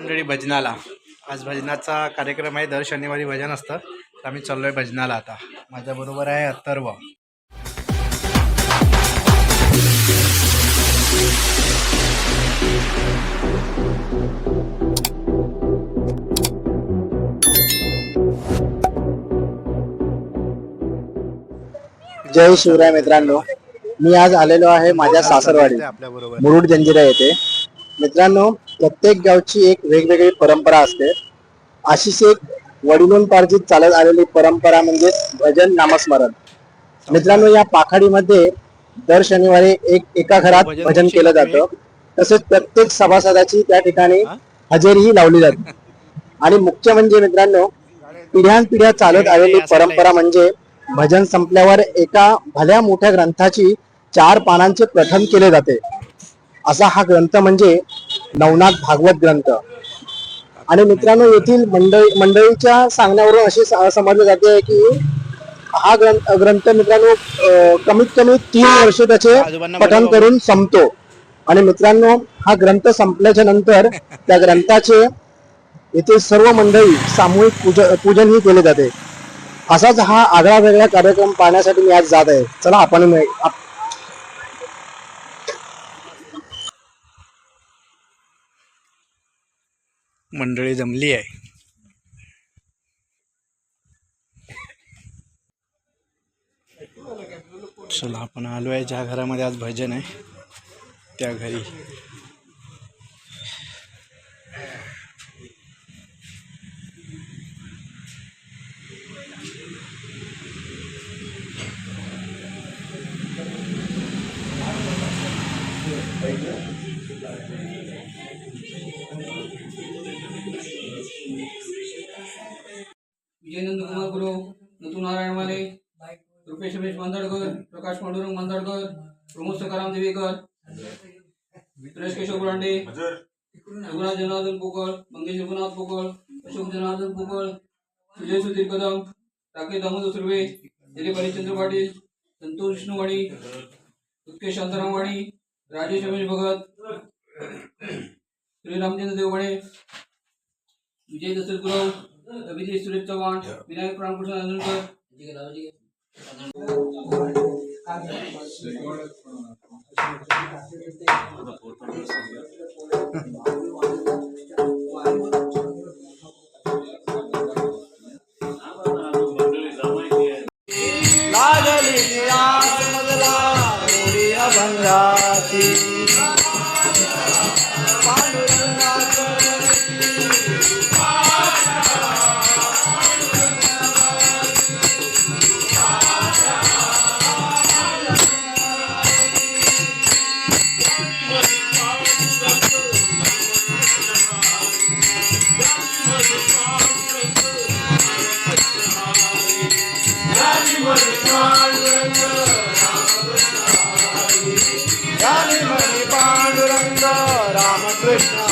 मंडळी भजनाला. आज भजनाचा कार्यक्रम आहे. दर शनिवारी भजन असतं. तर आम्ही चाललोय भजनाला आता. माझ्याबरोबर आहे अथर्व. जय शिवराय मित्रांनो. मी आज आलेलो आहे माझ्या सासरवाडी मुरुड जंजिरा येथे. मित्रांनो प्रत्येक गावची एक वेगवेगळी परंपरा असते. अशीच एक वडिलोंपार्जित चालत आलेली परंपरा म्हणजे भजन नामस्मरण. मित्रांनो या पाखाडीमध्ये दर शनिवारी एक एका घरात भजन केलं? जातं. तसेच प्रत्येक सभासदाची त्या ठिकाणी? हजेरीही लावली जाते. आणि मुख्य म्हणजे मित्रांनो पिढ्यानपिढ्या चालत आलेली परंपरा म्हणजे भजन संपल्यावर एका भल्या मोठ्या ग्रंथाची चार पानांचे प्रथम केले जाते. असा हा ग्रंथ म्हणजे नवनाथ भागवत ग्रंथ. आणि मित्रांनो येथील मंडळी मंडळीच्या सांगण्यावरून असे समजले जाते की हा ग्रंथ ग्रंथ मित्रांनो कमीत कमी तीन वर्ष त्याचे बोलवा. करून संपतो. आणि मित्रांनो हा ग्रंथ संपल्याच्या नंतर त्या ग्रंथाचे येथे सर्व मंडळी सामूहिक पूज पूजनही केले जाते. असाच हा आगळा वेगळा कार्यक्रम पाहण्यासाठी मी आज जात आहे. चला आपण आप- मंडळी जमली आहे. चला आपण आलो आहे ज्या घरामध्ये आज भजन आहे त्या घरी. विजयनंद कुमार गुरु नतू नारायण माने रुपेश रमेश मांदडकर प्रकाश पांडुरंग मांदडकर प्रमोद सकाराम देवेकर सुरेश केशव बुरांडे रघुनाथ जनार्दन पोकळ मंगेश रघुनाथ पोकळ अशोक जनार्दन पोकळ सुजय सुधीर कदम राकेश दामोदर सुर्वे दिलीप हरिश्चंद्र पाटील संतोष विष्णुवाणी उत्केश शांताराम वाणी राजेश रमेश भगत श्री रामचंद्र देवगणे विजय दशरथ गुरव अभिजय सुरेश चव्हाण विनायक रामकृष्ण नांदुरकर रामकृष्ण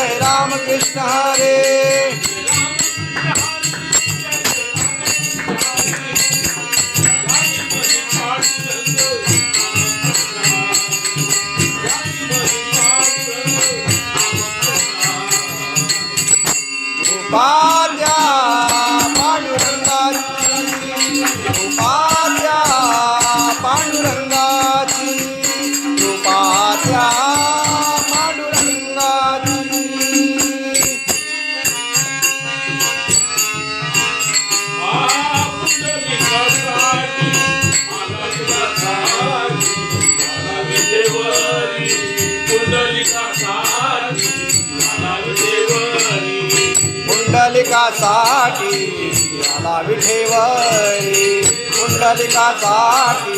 जय जय रामकृष्ण हरे। पुंडलिकासाठी आला विठेवरी पुंडलिकासाठी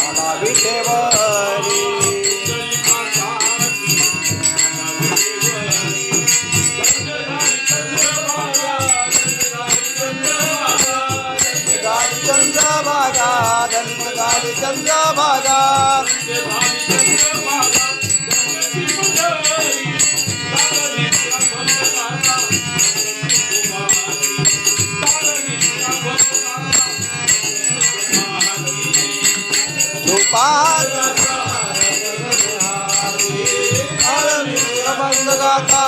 आला विठेवरी चंद्रभागा गाडी चंद्रभागा. गोपाल गाता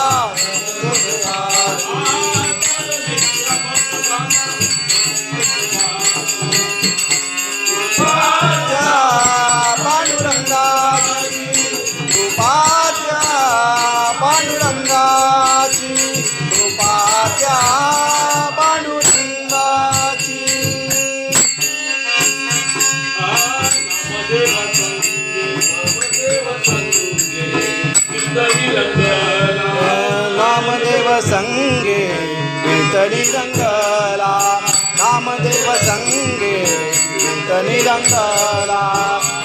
रंगला नामदेव संगे कीर्तनी रंगला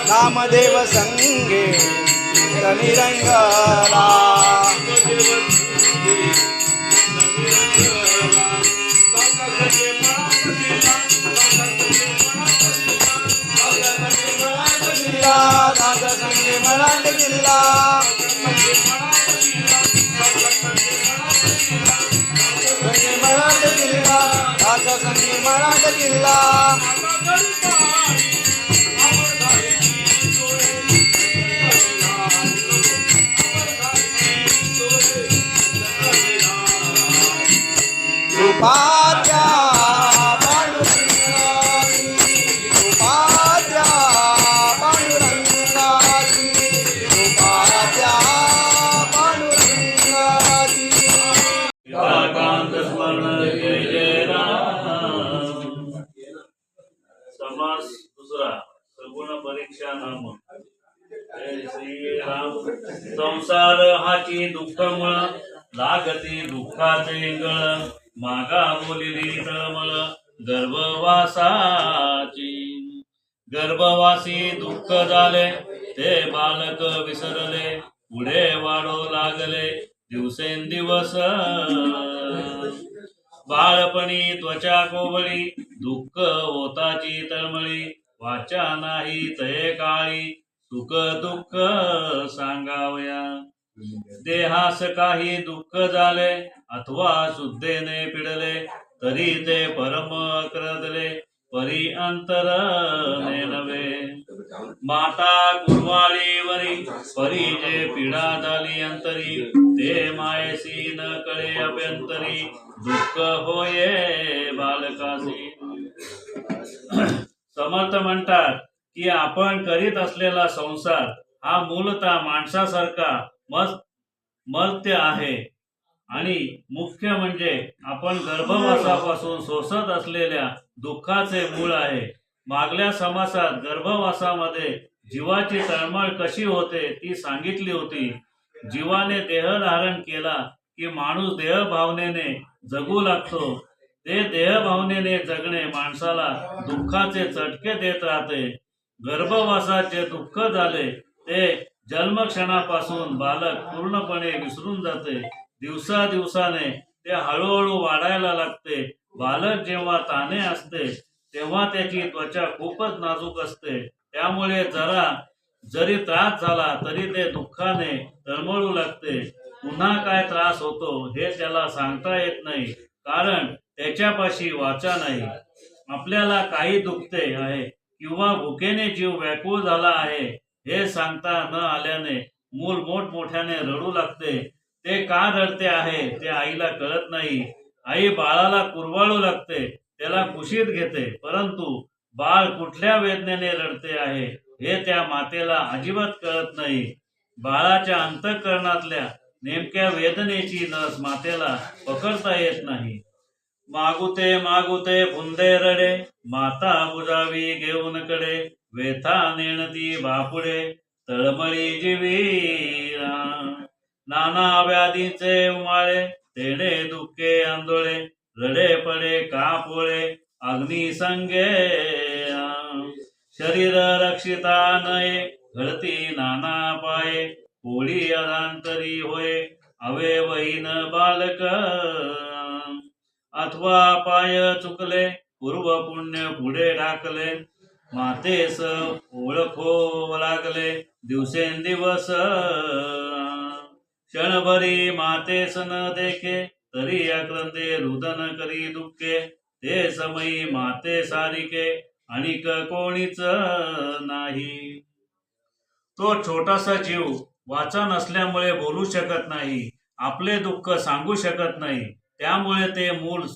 नामदेव संगे कीर्तनी रंगला राजा संगे मराठ किल्ला संगे मराठ किल्ला कृपाच्या हाची दुःख लागती दुःखाचे गळ मागा बोलिली तळमळ गर्भवासाची. गर्भवासी दुःख झाले ते बालक विसरले पुढे वाढू लागले दिवसेंदिवस. बाळपणी त्वचा कोवळी दुःख होताची तळमळी वाचा नाही तये काळी सुख दुःख सांगावया. देहास काही दुःख झाले अथवा शुद्धेने पिडले तरी ते परम अक्रदले परी अंतर नवे माता कुरवाळीवरी परी जे पीडा झाली अंतरी ते मायसी न कळे अभ्यंतरी दुःख होये बालकासी समर्थ म्हणतात की आपण करीत असलेला संसार हा मूलतः माणसासारखा मस्त मर्त्य आहे. आणि मुख्य म्हणजे आपण गर्भवासापासून सोसत असलेल्या दुःखाचे मूळ आहे. मागल्या समासात गर्भवासामध्ये जीवाची तळमळ कशी होते ती सांगितली होती. जीवाने देह धारण केला की माणूस देह भावनेने जगू लागतो. ते देह भावनेने जगणे माणसाला दुःखाचे चटके देत राहते. गर्भवासाचे दुःख झाले ते जन्मक्षणापासून बालक पूर्णपणे विसरून जाते. दिवसा दिवसाने ते हळूहळू वाढायला लागते. बालक जेव्हा ताने असते तेव्हा त्याची त्वचा खूपच नाजूक असते. त्यामुळे जरा जरी त्रास झाला तरी ते दुःखाने तळमळू लागते. पुन्हा काय त्रास होतो हे त्याला सांगता येत नाही कारण त्याच्यापाशी वाचा नाही. आपल्याला काही दुखते आहे किंवा भुकेने जीव व्याकुळ झाला आहे हे सांगता न आल्याने मूल मोठमोठ्याने रडू लागते. ते का रडते आहे ते आईला कळत नाही. आई बाळाला कुरवाळू लागते त्याला कुशीत घेते परंतु बाळ कुठल्या वेदनेने रडते आहे हे त्या मातेला अजिबात कळत नाही. बाळाच्या अंतःकरणातल्या नेमक्या वेदनेची नस मातेला पकडता येत नाही. मागुते मागुते फुंदे रडे माता बुजावी घेऊन कडे. वेथा नेणती बापुडे तळमळी जीवीरा. नाना व्याधीचे उमाळे तेणे दुःखे आंदोळे रडे पडे कापोळे अग्नी संगे. शरीर रक्षिता नये घडती नाना पाये पोळी अधांतरी होय अवे वहीन बालक. अथवा पाय चुकले पूर्व पुण्य पुढे ढाकले मातेस ओळखो लागले दिवसेंदिवस क्षणभरी मातेस न देखे तरी आक्रंदे रुदन करी दुःखे. ते समयी माते सारिके आणि कोणीच नाही. तो छोटासा जीव वाचा नसल्यामुळे बोलू शकत नाही आपले दुःख सांगू शकत नाही. त्यामुळे ते मूल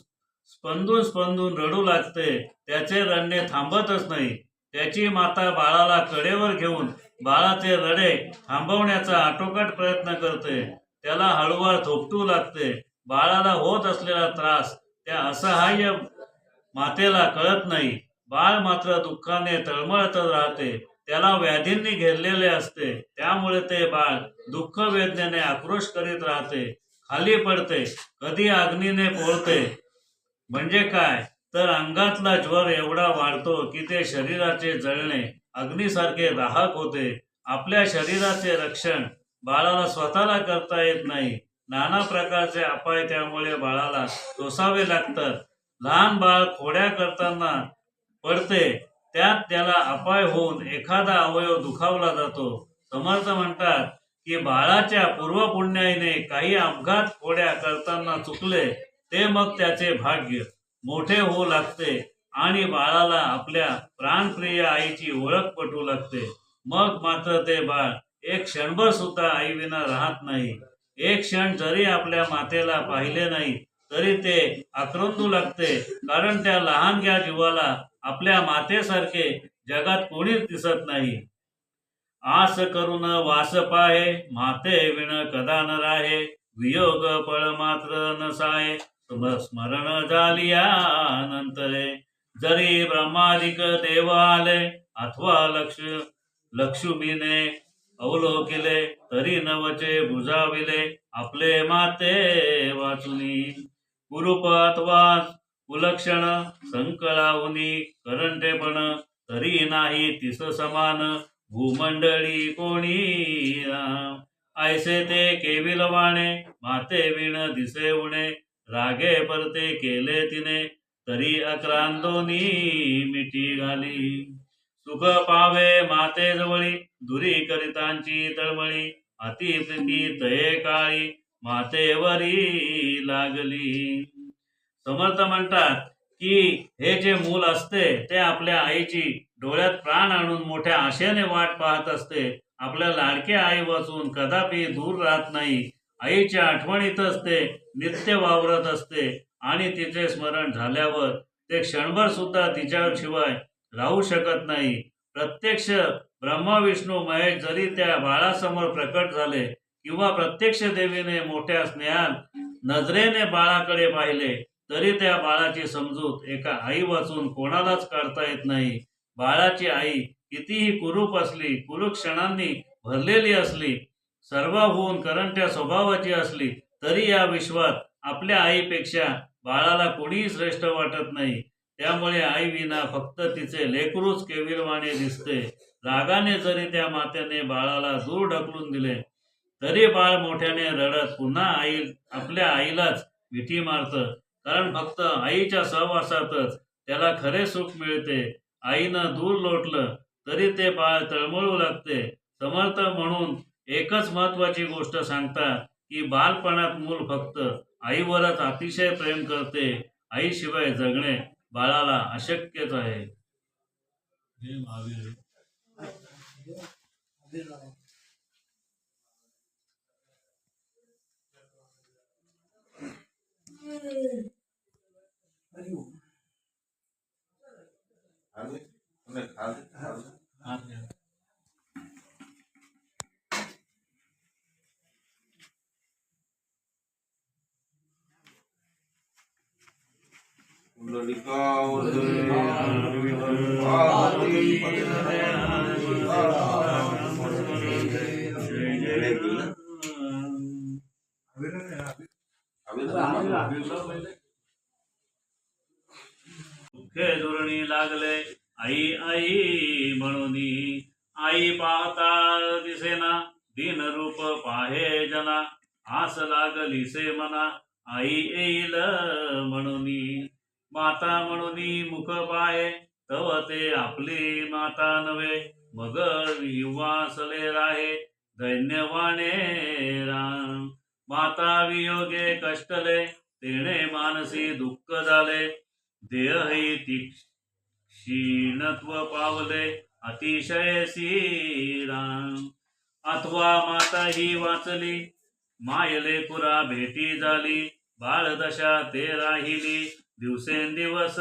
स्पंदून स्पंदून रडू लागते. त्याचे रडणे थांबतच नाही. त्याची माता बाळाला कडेवर घेऊन बाळाचे रडे थांबवण्याचा आटोकाट प्रयत्न करते. त्याला हळूवार थोपटू लागते. बाळाला होत असलेला त्रास त्या असहाय्य मातेला कळत नाही. बाळ मात्र दुःखाने तळमळतच राहते. त्याला व्याधींनी घेरलेले असते. त्यामुळे ते बाळ दुःख वेदनेने आक्रोश करीत राहते. खाली पडते. कधी अग्नीने पोळते म्हणजे काय? तर अंगातला ज्वर एवढा वाढतो की ते शरीराचे जळणे अग्नीसारखे राहक होते. आपल्या शरीराचे रक्षण बाळाला स्वतःला करता येत नाही. नाना प्रकारचे अपाय त्यामुळे बाळाला सोसावे लागतात. लहान बाळ खोड्या करताना पडते त्यात त्याला अपाय होऊन एखादा अवयव दुखावला जातो. समर्थ म्हणतात की बाळाच्या पूर्वपुण्याईने काही अपघात खोड्या करताना चुकले ते मग त्याचे भाग्य मोठे होऊ लागते आणि बाळाला आपल्या प्राणप्रिय आईची ओळख पटू लागते. मग मात्र ते बाळ एक क्षणभर सुद्धा आईविना राहत नाही. एक क्षण जरी आपल्या मातेला पाहिले नाही तरी ते आक्रंदू लागते कारण त्या लहानग्या जीवाला आपल्या मातेसारखे जगात कोणीच दिसत नाही. आस करून वास पाहे माते विण कदा न राहे वियोग पळ मात्र नसाय साये स्मरण झालिया नंतरे जरी ब्रह्मादिक देव आले अथवा लक्ष लक्ष्मीने अवलोकिले तरी नवचे बुजाविले आपले माते वाचुनी कुरूप अथवा कुलक्षण संकळाहुनी करंटेपण तरी नाही तिस समान भूमंडळी कोणी राम. ऐसे ते केविलवाणे माते विण दिसे उणे रागे परते केले तिने तरी अक्रांदोनी मिठी घाली. सुख पावे माते जवळी दुरी करितांची तळमळी अति प्रीती तये काळी मातेवरी लागली. समर्थ म्हणतात की हे जे मूल असते ते आपल्या आईची डोळ्यात प्राण आणून मोठ्या आशेने वाट पाहत असते. आपल्या लाडक्या आई वाचून कदापि दूर राहत नाही. आईच्या आठवणीत असते नित्य वावरत असते आणि तिचे स्मरण झाल्यावर ते क्षणभर सुद्धा तिच्याशिवाय राहू शकत नाही. प्रत्यक्ष ब्रह्मा विष्णू महेश जरी त्या बाळासमोर प्रकट झाले किंवा प्रत्यक्ष देवीने मोठ्या स्नेहात नजरेने बाळाकडे पाहिले तरी त्या बाळाची समजूत एका आई वाचून कोणालाच काढता येत नाही. बाळाची आई कितीही कुरूप असली कुरुक्षणांनी भरलेली असली सर्वाहून करंट्या स्वभावाची असली तरी या विश्वात आपल्या आईपेक्षा बाळाला कोणीही श्रेष्ठ वाटत नाही. त्यामुळे आई विना फक्त तिचे लेकरूच केविलवाणे दिसते. रागाने जरी त्या मात्याने बाळाला दूर ढकलून दिले तरी बाळ मोठ्याने रडत पुन्हा आई आपल्या आईलाच मिठी मारतं. कारण फक्त आईच्या सहवासातच त्याला खरे सुख मिळते. आईनं दूर लोटलं तरी ते बाळ तळमळू लागते. समर्थ म्हणून एकच महत्वाची गोष्ट सांगतात की बालपणात मूल फक्त आईवरच अतिशय प्रेम करते आईशिवाय जगणे बाळाला अशक्यच आहे. दुखे महावीर लागले. आई आई म्हणून आई पाहता दिसेना. दिन रूप पाहे जना. आस लागलीसे मना. आई येईल म्हणून माता म्हणून मुख पाय तव ते आपली माता नव्हे. मग विवासले राहे धन्यवाने राम. माता वियोगे कष्टले तेणे मानसी दुःख झाले. देहही क्षीणत्व पावले अतिशय राम अथवा माता ही वाचली मायले पुरा भेटी झाली. बाळदशा ते राहिली दिवसेंदिवस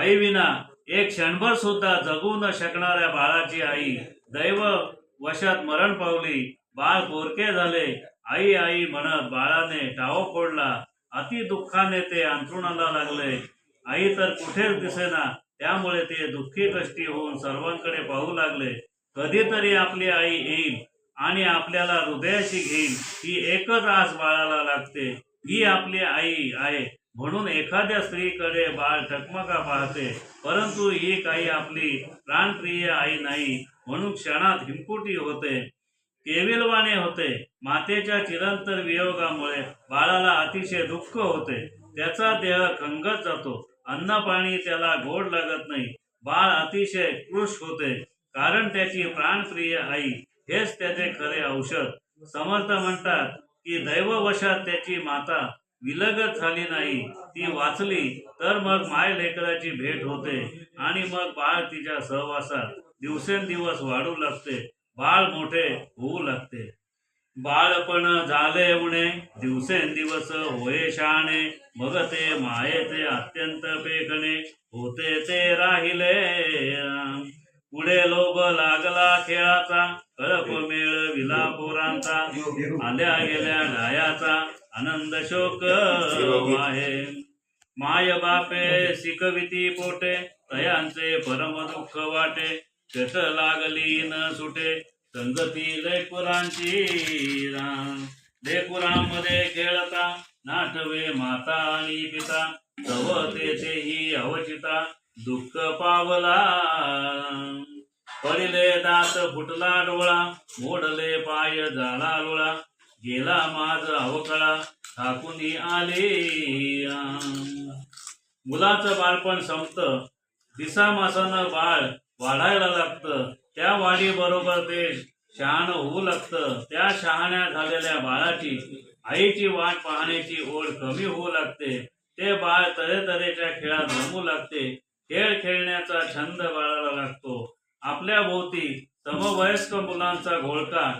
आई विना एक क्षणभर सुद्धा जगू न शकणाऱ्या बाळाची आई दैव वशात मरण पावली बाळ बोरके झाले. आई आई म्हणत बाळाने टाव फोडला अति दुःखाने ते अंथरुणाला लागले. आई तर कुठेच दिसेना त्यामुळे ते दुःखी कष्टी होऊन सर्वांकडे पाहू लागले. कधीतरी आपली आई येईल आणि आपल्याला हृदयाशी घेईल ही एकच आस बाळाला लागते. ही आपली आई आहे. म्हणून एखाद्या स्त्रीकडे बाळ टकमका पाहते. परंतु ही काही आपली प्राणप्रिय आई नाही. म्हणून क्षणात हिमकुटी होते. केविलवाने होते. मातेच्या चिरंतर वियोगामुळे बाळाला अतिशय दुःख होते. त्याचा देह खंगत जातो. अन्न पाणी त्याला गोड लागत नाही. बाळ अतिशय कृश होते. कारण त्याची प्राणप्रिय आई हेच त्याचे खरे औषध. समर्थ म्हणतात की दैववशात त्याची माता विलगत झाली नाही. ती वाचली तर मग माय लेकराची भेट होते आणि मग बाळ तिच्या सहवासात दिवसेंदिवस वाढू लागते. बाळ मोठे होऊ लागते. बाळपण झाले उणे दिवसेंदिवस होये शहाणे मग ते मायेचे अत्यंत पेकणे होते ते राहिले. पुढे लोभ लागला खेळाचा कळप मेळ विला पोरांचा आल्या गेल्या डायाचा आनंद शोक आहे. माय बापे शिकविती पोटे तयांचे परम दुःख वाटे चट लागली न सुटे संगती लेकुरांची राम खेळता नाटवे माता आणि पिता तव तेथेही अवचिता दुःख पावला. पडिले दात फुटला डोळा मोडले पाय झाला लोळा. गेला माझ अवकळा ठाकून आले मुलाचं मुलाचं बाळपण दिसा दिसामासानं बाळ वाढायला लागतं. त्या वाढी बरोबर ते शहाण होऊ लागतं. त्या शहाण्या झालेल्या बाळाची आईची वाट पाहण्याची ओढ कमी होऊ लागते. ते बाळ तऱ्हेतऱ्हेच्या खेळात रमू लागते. खेळ खेळण्याचा छंद बाळाला लागतो. आपल्या भोवती समवयस्क मुलांचा घोळका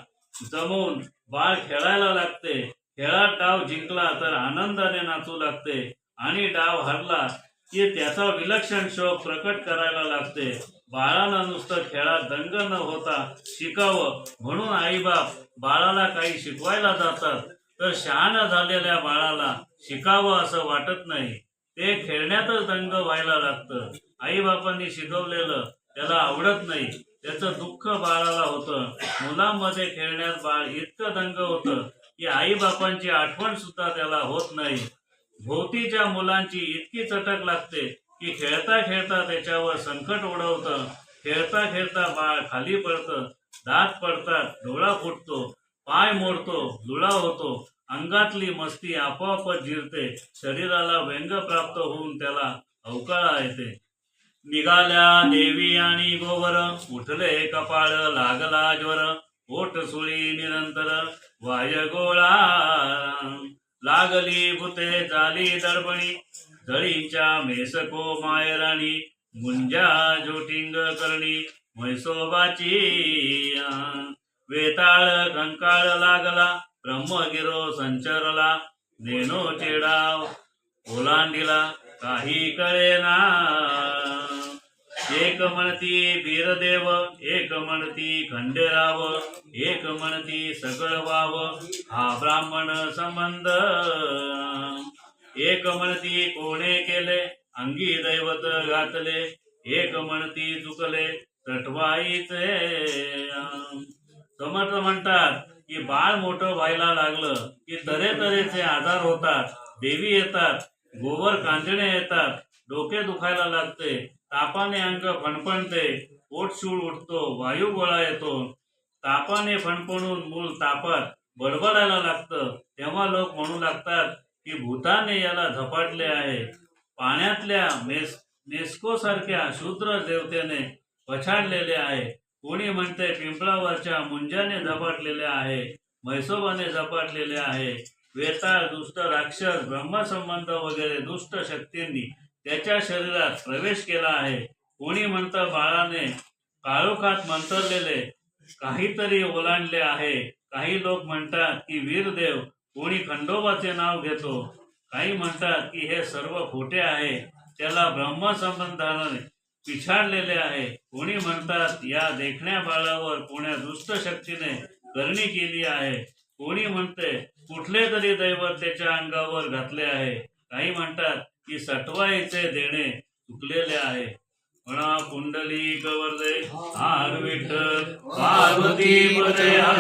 जमवून बाळ खेळायला लागते. खेळात डाव जिंकला तर आनंदाने नाचू लागते आणि डाव हरला की त्याचा विलक्षण शोक प्रकट करायला लागते. बाळाला नुसतं खेळात दंग न होता शिकावं म्हणून आईबाप बाळाला काही शिकवायला जातात. तर शहाणा झालेल्या बाळाला शिकावं असं वाटत नाही. ते खेळण्यातच दंग व्हायला लागतं. आईबापांनी शिकवलेलं त्याला आवडत नाही. त्याचं दुःख बाळाला होतं. मुलांमध्ये खेळण्यात बाळ इतकं दंग होतं की आई बापांची आठवण सुद्धा त्याला होत नाही. भोवतीच्या मुलांची इतकी चटक लागते की खेळता खेळता त्याच्यावर संकट ओढवतं. खेळता खेळता बाळ खाली पडतं. दात पडतात डोळा फुटतो पाय मोडतो लुळा होतो. अंगातली मस्ती आपोआपच जिरते. शरीराला व्यंग प्राप्त होऊन त्याला अवकाळा येते. निघाल्या देवी आणि गोवर उठले कपाळ लागला ज्वर ओठ सुळी निरंतर वाय गोळा. लागली भूते झाली दडबणी जळींच्या मेसको मायराणी मुंजा जोटिंग करणी म्हैसोबाची. वेताळ कंकाळ लागला ब्रह्मगिरो संचरला नेनो चेडा ओलांडिला काही कळेना एक म्हणती वीरदेव एक म्हणती खंडेराव एक म्हणती सगळ वाव हा ब्राह्मण संबंध. एक म्हणती कोणे केले अंगी दैवत घातले एक म्हणती चुकले तटवाईचे. समर्थ म्हणतात की बाळ मोठं व्हायला लागलं की तरे तऱ्हेचे आजार होतात देवी येतात गोवर कांजणे येतात डोके दुखायला लागते. तापाने अंग फणफणते पोट उठतो वायू गोळा येतो. तापाने फणफणून मूल तापात बडबडायला लागतं. तेव्हा लोक म्हणू लागतात की भूताने याला झपाटले आहे. पाण्यातल्या मेस मेस्कोसारख्या शूद्र देवतेने पछाडलेले आहे. कोणी म्हणते पिंपळावरच्या मुंजाने झपाटलेले आहे म्हैसोबाने झपाटलेले आहे. वेताळ दुष्ट राक्षस ब्रह्मसंबंध वगैरे दुष्ट शक्तींनी त्याच्या शरीरात प्रवेश केला आहे. कोणी म्हणतं बाळाने काळोखात मंतरलेले काहीतरी ओलांडले आहे. काही लोक म्हणतात की वीरदेव कोणी खंडोबाचे नाव घेतो. काही म्हणतात की हे सर्व खोटे आहे. त्याला ब्रह्मसंबंधाने पिछाडलेले आहे. कोणी म्हणतात या देखण्या बाळावर कोण्या दुष्ट शक्तीने करणी केली आहे. कोणी म्हणते कुठले तरी दैवत त्याच्या अंगावर घातले आहे. काही म्हणतात की सटवायचे देणे चुकलेले आहे. म्हणा कुंडली कवर्दे हार विठ्ठल पार्वती पदे हर